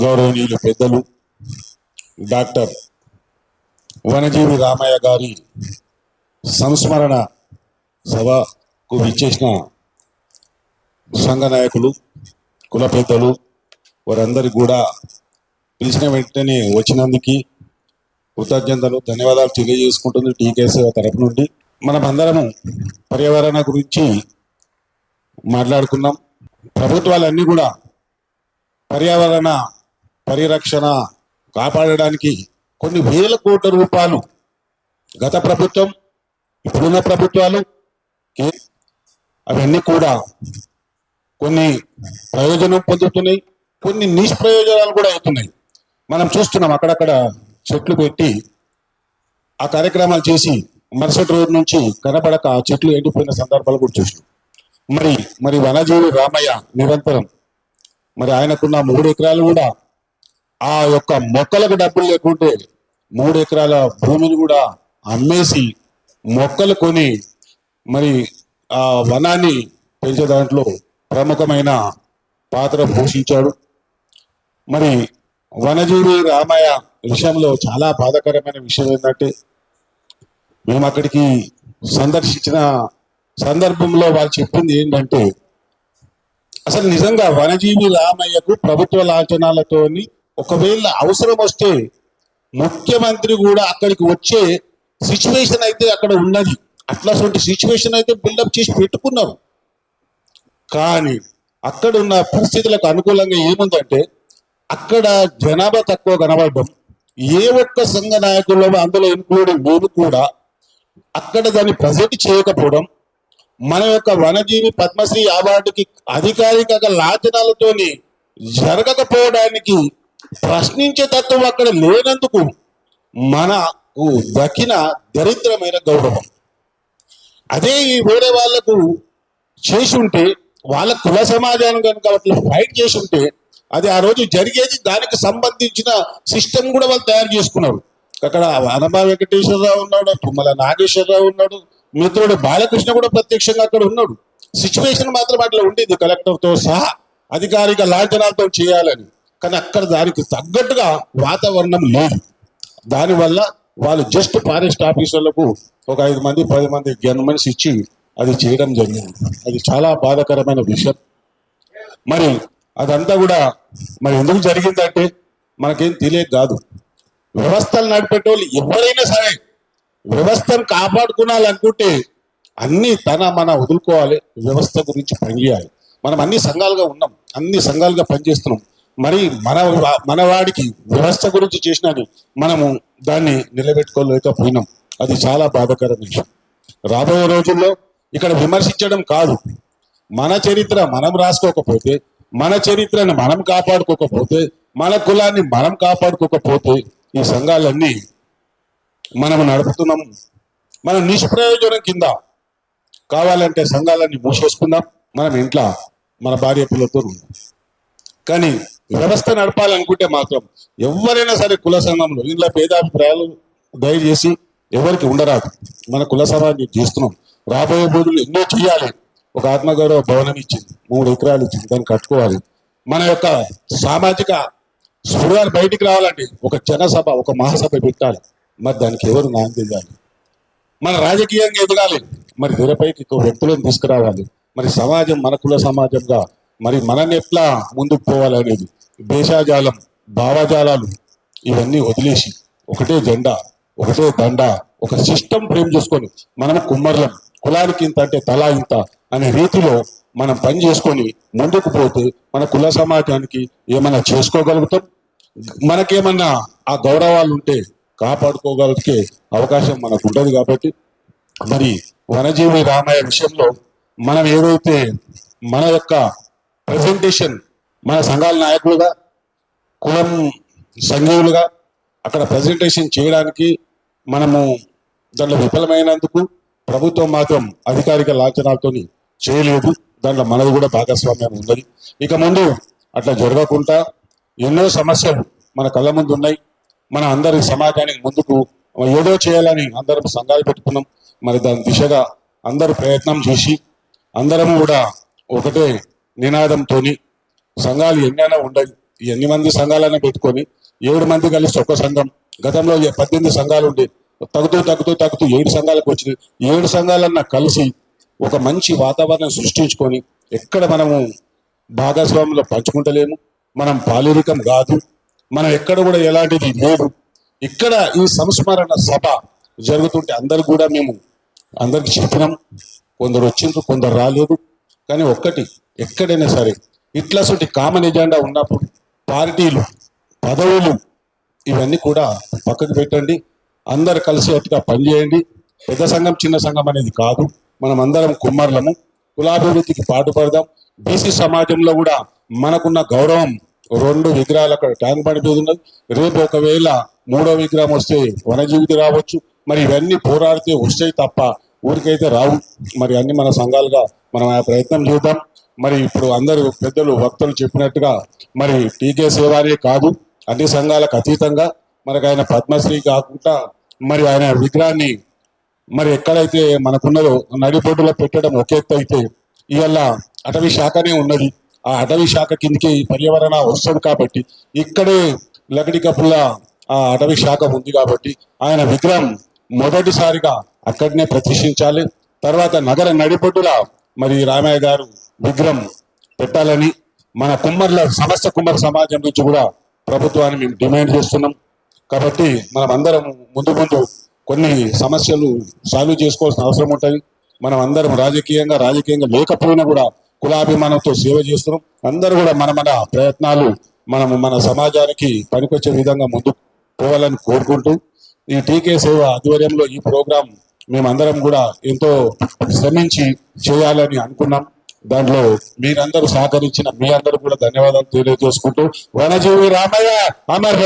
గౌరవనీయులు పెద్దలు డాక్టర్ వనజీవి రామయ్య గారి సంస్మరణ సభకు విచ్చేసిన సంఘ నాయకులు కుల పెద్దలు వారందరికీ కూడా పిలిచిన వెంటనే వచ్చినందుకు కృతజ్ఞతలు ధన్యవాదాలు తెలియజేసుకుంటుంది టీకేసీ తరపు నుండి. మనమందరము పర్యావరణ గురించి మాట్లాడుకున్నాం. ప్రభుత్వాలన్నీ కూడా పర్యావరణ పరిరక్షణ కాపాడడానికి కొన్ని వేల కోట్ల రూపాయలు గత ప్రభుత్వం ఇప్పుడున్న ప్రభుత్వాలు అవన్నీ కూడా కొన్ని ప్రయోజనం పొందుతున్నాయి కొన్ని నిష్ప్రయోజనాలు కూడా అవుతున్నాయి. మనం చూస్తున్నాం అక్కడక్కడ చెట్లు పెట్టి ఆ కార్యక్రమాలు చేసి మరుసటి రోజు నుంచి కనపడక ఆ చెట్లు ఎండిపోయిన సందర్భాలు కూడా చూసినాం. మరి మరి వనజీవి రామయ్య నిరంతరం మరి ఆయనకున్న మూడు ఎకరాలు కూడా ఆ యొక్క మొక్కలకు డబ్బులు లేకుంటే మూడు ఎకరాల భూమిని కూడా అమ్మేసి మొక్కలు కొని మరి ఆ వనాన్ని పెంచే దాంట్లో ప్రముఖమైన పాత్ర పోషించాడు. మరి వనజీవి రామయ్య విషయంలో చాలా బాధాకరమైన విషయం ఏంటంటే మేము అక్కడికి సందర్శించిన సందర్భంలో వాళ్ళు చెప్పింది ఏంటంటే అసలు నిజంగా వనజీవి రామయ్యకు ప్రభుత్వ లాంఛనాలతోని ఒకవేళ అవసరం వస్తే ముఖ్యమంత్రి కూడా అక్కడికి వచ్చే సిచ్యువేషన్ అయితే అక్కడ ఉన్నది. అట్లాంటి సిచ్యువేషన్ అయితే బిల్డప్ చేసి పెట్టుకున్నారు. కానీ అక్కడ ఉన్న పరిస్థితులకు అనుకూలంగా ఏముందంటే అక్కడ జనాభా తక్కువ కనబడడం. ఏ ఒక్క సంఘ నాయకుల్లో అందులో ఇంక్లూడింగ్ నేను కూడా అక్కడ దాన్ని ప్రజెంట్ చేయకపోవడం. మన యొక్క వనజీవి పద్మశ్రీ అవార్డుకి అధికారిక లాంఛనాలతోని జరగకపోవడానికి ప్రశ్నించే తత్వం అక్కడ లేనందుకు మనకు దక్కిన దరిద్రమైన గౌరవం. అదే ఈ వేరే వాళ్ళకు చేసి ఉంటే వాళ్ళ కుల సమాజాన్ని కనుక అట్లా ఫైట్ చేసి ఉంటే అది ఆ రోజు జరిగేది దానికి సంబంధించిన సిస్టమ్ కూడా వాళ్ళు తయారు చేసుకున్నారు. అక్కడ అనబా వెంకటేశ్వరరావు ఉన్నాడు తుమ్మల నాగేశ్వరరావు ఉన్నాడు మిత్రుడు బాలకృష్ణ కూడా ప్రత్యక్షంగా అక్కడ ఉన్నాడు. సిచ్యువేషన్ మాత్రం అట్లా ఉండేది. కలెక్టర్తో సహా అధికారిక లాంఛనాలతో చేయాలని. కానీ అక్కడ దానికి తగ్గట్టుగా వాతావరణం లేదు. దానివల్ల వాళ్ళు జస్ట్ ఫారెస్ట్ ఆఫీసర్లకు ఒక ఐదు మంది పది మంది గన్మెన్స్ ఇచ్చి అది చేయడం జరిగింది. అది చాలా బాధాకరమైన విషయం. మరి అదంతా కూడా మరి ఎందుకు జరిగిందంటే మనకేం తెలియదు కాదు. వ్యవస్థలు నడిపేటోళ్ళు ఎవరైనా సరే వ్యవస్థను కాపాడుకోవాలనుకుంటే అన్ని తన మన వదులుకోవాలి వ్యవస్థ గురించి పనిచేయాలి. మనం అన్ని సంఘాలుగా ఉన్నాం అన్ని సంఘాలుగా పనిచేస్తున్నాం. మరి మన మన వాడికి వ్యవస్థ గురించి చేసినది మనము దాన్ని నిలబెట్టుకోలేకపోయినాం. అది చాలా బాధాకరమైన విషయం. రాబోయే రోజుల్లో ఇక్కడ విమర్శించడం కాదు. మన చరిత్ర మనం రాసుకోకపోతే మన చరిత్రను మనం కాపాడుకోకపోతే మన కులాన్ని మనం కాపాడుకోకపోతే ఈ సంఘాలన్నీ మనం నడుపుతున్నాం. మనం నిష్ప్రయోజనం కింద కావాలంటే సంఘాలన్నీ మూసేసుకుందాం. మనం ఇంట్లో మన భార్య పిల్లలతో ఉందాం కానీ వ్యవస్థ నడపాలనుకుంటే మాత్రం ఎవరైనా సరే కుల సంఘంలో ఇంట్లో భేదాభిప్రాయాలు దయచేసి ఎవరికి ఉండరాదు. మన కుల సభాన్ని చేస్తున్నాం. రాబోయే రోజులు ఎన్నో చేయాలి. ఒక ఆత్మగౌరవ భవనం ఇచ్చింది. మూడు ఎకరాలు ఇచ్చింది. దాన్ని కట్టుకోవాలి. మన యొక్క సామాజిక స్పృహాలు బయటికి రావాలంటే ఒక జనసభ ఒక మహాసభ పెట్టాలి. మరి దానికి ఎవరు న్యాయం చేయాలి మన రాజకీయంగా ఎదగాలి. మరి తెరపైకి వ్యక్తులను తీసుకురావాలి. మరి సమాజం మన కుల సమాజంగా మరి మనని ఎట్లా ముందుకు పోవాలి అనేది దేశాజాలం భావజాలాలు ఇవన్నీ వదిలేసి ఒకటే జెండా ఒకటే దండ ఒక సిస్టమ్ ఫ్రేమ్ చేసుకొని మనం కుమ్మర్లం కులానికి ఇంత అంటే తలా ఇంత అనే రీతిలో మనం పని చేసుకొని ముందుకు పోతే మన కుల సమాజానికి ఏమైనా చేసుకోగలుగుతాం? మనకేమన్నా ఆ గౌరవాలు ఉంటే కాపాడుకోగలిగే అవకాశం మనకు ఉండదు కాబట్టి మరి వనజీవి రామయ్య విషయంలో మనం ఏదైతే మన యొక్క ప్రజెంటేషన్ మన సంఘాల నాయకులుగా కులం సంఘీయులుగా అక్కడ ప్రజెంటేషన్ చేయడానికి మనము దాంట్లో విఫలమైనందుకు ప్రభుత్వం మాత్రం అధికారిక లాంఛనాలతో చేయలేదు. దాంట్లో మనది కూడా భాగస్వామ్యం ఉన్నది. ఇక ముందు అట్లా జరగకుండా ఎన్నో సమస్యలు మన కళ్ళ ముందు ఉన్నాయి. మన అందరి సమాజానికి ముందుకు ఏదో చేయాలని అందరం సంఘాలు పెట్టుకున్నాం. మరి దాని దిశగా అందరూ ప్రయత్నం చేసి అందరం కూడా ఒకటే నినాదంతోని సంఘాలు ఎన్నైనా ఉండవు ఎన్ని మంది సంఘాలైనా పెట్టుకొని ఏడు మంది కలిసి ఒక సంఘం. గతంలో ఏ పద్దెనిమిది సంఘాలు ఉండే. తగ్గుతూ తగ్గుతూ తగ్గుతూ ఏడు సంఘాలకు వచ్చింది. ఏడు సంఘాలన్నా కలిసి ఒక మంచి వాతావరణం సృష్టించుకొని ఎక్కడ మనము భాగస్వాములు పంచుకుంటలేము. మనం పాలిరికం కాదు. మనం ఎక్కడ కూడా ఎలాంటిది లేదు ఇక్కడ ఈ సంస్మరణ సభ జరుగుతుంటే అందరు కూడా మేము అందరికి చెప్పినాం. కొందరు వచ్చిండ్రు కొందరు రాలేదు. కానీ ఒక్కటి ఎక్కడైనా సరే ఇట్లా కామన్ ఎజెండా ఉన్నప్పుడు పార్టీలు పదవులు ఇవన్నీ కూడా పక్కకు పెట్టండి. అందరు కలిసేట్టుగా పనిచేయండి పెద్ద సంఘం చిన్న సంఘం అనేది కాదు. మనం అందరం కుమ్మర్లము. కులాభివృద్ధికి పాటుపడదాం. బీసీ సమాజంలో కూడా మనకున్న గౌరవం రెండు విగ్రహాలు అక్కడ ట్యాంక్ పడిపోతున్నది రేపు ఒకవేళ మూడో విగ్రహం వస్తే వనజీవితి రావచ్చు. మరి ఇవన్నీ పోరాడితే వస్తాయి తప్ప ఊరికైతే రావు. మరి అన్ని మన సంఘాలుగా మనం ఆ ప్రయత్నం చేద్దాం. మరి ఇప్పుడు అందరూ పెద్దలు భక్తులు చెప్పినట్టుగా మరి టీకే శివారే కాదు అన్ని సంఘాలకు అతీతంగా మనకు ఆయన పద్మశ్రీ కాకుండా మరి ఆయన విగ్రహాన్ని మరి ఎక్కడైతే మనకున్నదో నడిబొడ్డులో పెట్టడం ఒక ఎత్తు అయితే ఇవాళ అటవీ శాఖనే ఉన్నది. ఆ అటవీ శాఖ కిందకి పర్యావరణ వస్తుంది కాబట్టి ఇక్కడే లగడి కప్పుల ఆ అటవీ శాఖ ఉంది కాబట్టి ఆయన విగ్రహం మొదటిసారిగా అక్కడనే ప్రతిష్ఠించాలి. తర్వాత నగర నడిబొడ్డుల మరి రామయ్య గారు విగ్రహం పెట్టాలని మన కుమ్మర్ల సమస్త కుమ్మర సమాజం నుంచి కూడా ప్రభుత్వాన్ని మేము డిమాండ్ చేస్తున్నాం. కాబట్టి మనం అందరం ముందు ముందు కొన్ని సమస్యలు సాల్వ్ చేసుకోవాల్సిన అవసరం ఉంటుంది. మనం అందరం రాజకీయంగా రాజకీయంగా లేకపోయినా కూడా కులాభిమానంతో సేవ చేస్తున్నాం. అందరూ కూడా మన మన ప్రయత్నాలు మనము మన సమాజానికి పనికొచ్చే విధంగా ముందుకు పోవాలని కోరుకుంటూ ఈ టీకే సేవ ఆధ్వర్యంలో ఈ ప్రోగ్రాం మేమందరం కూడా ఎంతో శ్రమించి చేయాలని అనుకున్నాం. దాంట్లో మీరందరూ సహకరించిన మీ అందరూ కూడా ధన్యవాదాలు తెలియజేసుకుంటూ వనజీవి రామయ్య అమర్